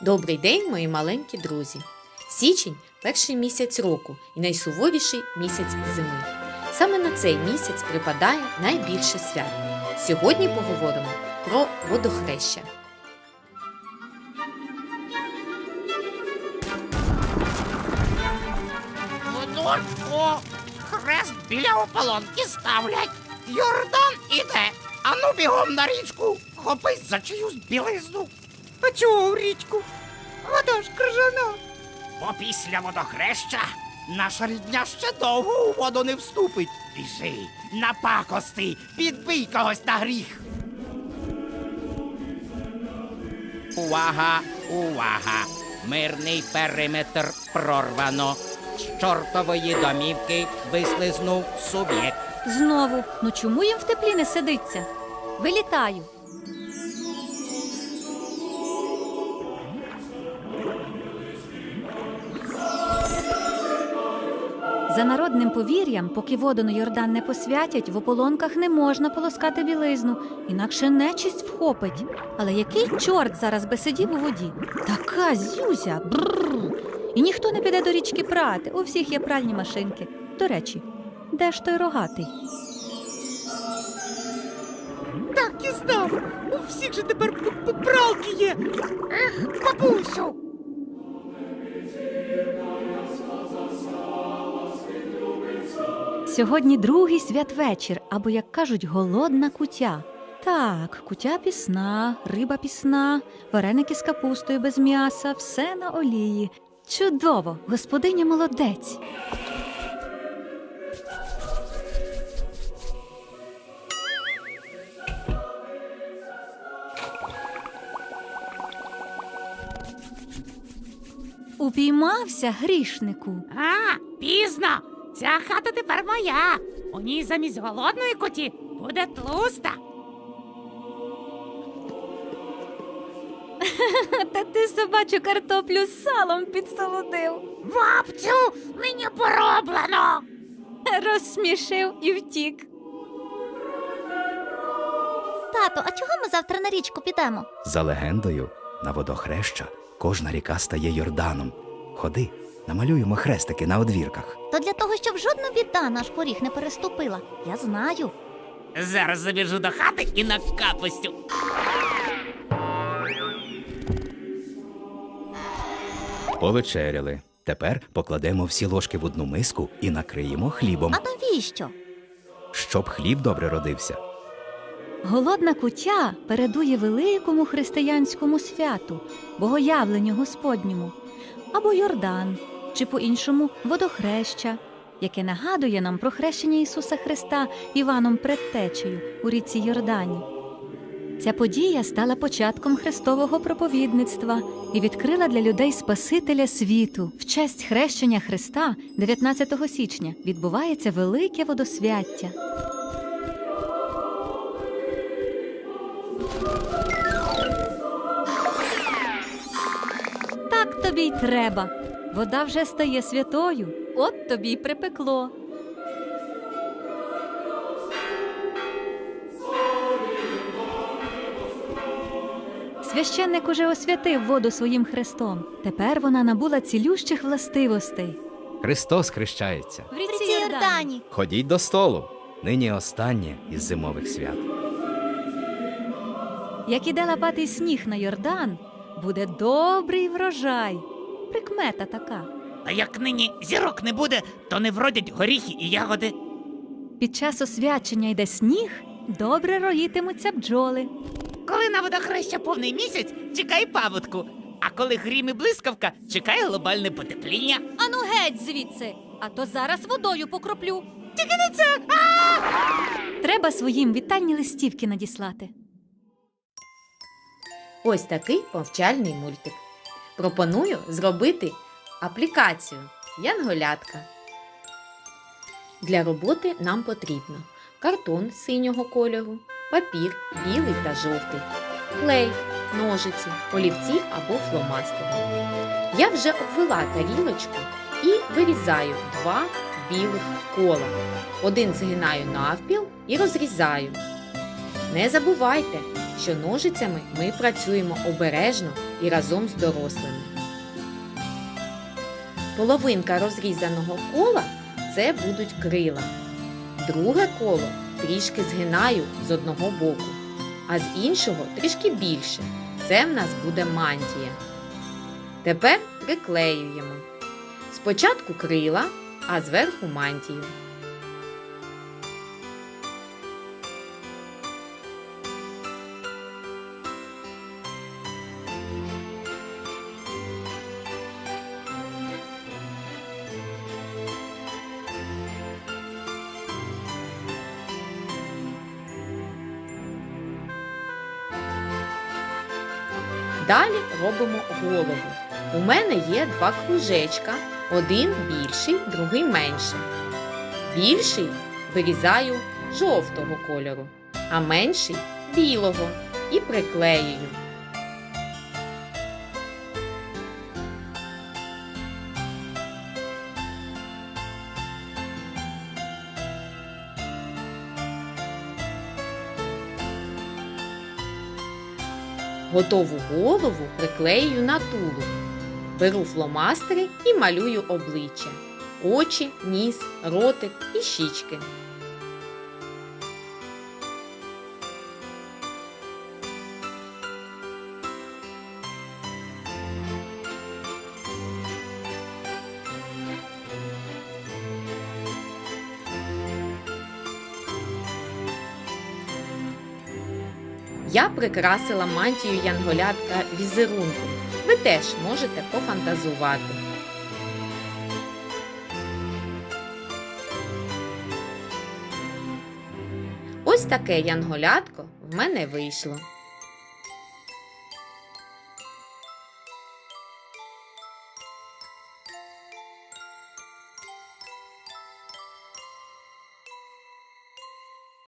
Добрий день, мої маленькі друзі! Січень перший місяць року і найсуворіший місяць зими. Саме на цей місяць припадає найбільше свят. Сьогодні поговоримо про водохреща. Внучку, хрест біля ополонки ставлять. Йордан іде. Ану бігом на річку, хопись за чиюсь білизну. А чого в річку? Вода ж крижана. Бо після водохреща наша рідня ще довго у воду не вступить. Біжи, напакости, підбий когось на гріх. Увага, увага! Мирний периметр прорвано. З чортової домівки вислизнув суб'єкт. Знову, ну чому їм в теплі не сидиться? Вилітаю. За народним повір'ям, поки воду на Йордан не посвятять, в ополонках не можна полоскати білизну, інакше нечисть вхопить. Але який чорт зараз би сидів у воді? Така зюзя! Бррр. І ніхто не піде до річки прати. У всіх є пральні машинки. До речі, де ж той рогатий? Так і знав. У всіх же тепер пралки є. Ех, бабусю. Сьогодні другий святвечір, або, як кажуть, голодна кутя. Так, кутя пісна, риба пісна, вареники з капустою без м'яса, все на олії. Чудово, господиня молодець. Упіймався грішнику. А, пізно. Ця хата тепер моя. У ній замість голодної коті буде тлуста. Та ти собачу картоплю з салом підсолодив. Бабцю, мені пороблено. Розсмішив і втік. Тато, а чого ми завтра на річку підемо? За легендою, на водохреща кожна ріка стає Йорданом. Ходи, намалюємо хрестики на одвірках. То для того, щоб жодна біда наш поріг не переступила. Я знаю. Зараз забіжу до хати і на капустю. Повечеряли. Тепер покладемо всі ложки в одну миску і накриємо хлібом, А навіщо? щоб хліб добре родився. Голодна кутя передує великому християнському святу, богоявленню Господньому, або Йордан, чи по-іншому водохреща, яке нагадує нам про хрещення Ісуса Христа Іваном Предтечею у ріці Йордані. Ця подія стала початком Христового проповідництва і відкрила для людей Спасителя світу. В честь хрещення Христа 19 січня відбувається велике водосвяття. Так тобі й треба. Вода вже стає святою, от тобі й припекло. Священник уже освятив воду своїм хрестом. Тепер вона набула цілющих властивостей. Христос хрещається. В При цій Йордані. Ходіть до столу. Нині останнє із зимових свят. Як іде лапатий сніг на Йордан, буде добрий врожай. Прикмета така. А як нині зірок не буде, то не вродять горіхи і ягоди. Під час освячення йде сніг, добре роїтимуться бджоли. Коли на водохреща повний місяць, чекай паводку. А коли грім і блискавка, чекай глобальне потепління. Ану геть звідси, а то зараз водою покроплю. Тільки не це! Треба своїм вітальні листівки надіслати. Ось такий повчальний мультик. Пропоную зробити аплікацію Янголятка. Для роботи нам потрібно картон синього кольору, папір білий та жовтий, клей, ножиці, олівці або фломастери. Я вже обвела тарілочку і вирізаю два білих кола. Один згинаю навпіл і розрізаю. Не забувайте, що ножицями ми працюємо обережно і разом з дорослими. Половинка розрізаного кола це будуть крила. Друге коло трішки згинаю з одного боку, а з іншого трішки більше. Це в нас буде мантія. Тепер приклеюємо. Спочатку крила, а зверху мантію. Далі робимо голову. У мене є два кружечка, один більший, другий менший. Більший вирізаю жовтого кольору, а менший білого і приклеюю. Готову голову приклею на тулуб. Беру фломастери і малюю обличчя, очі, ніс, ротик і щічки. Я прикрасила мантію янголятка візерунком. Ви теж можете пофантазувати. Ось таке янголятко в мене вийшло.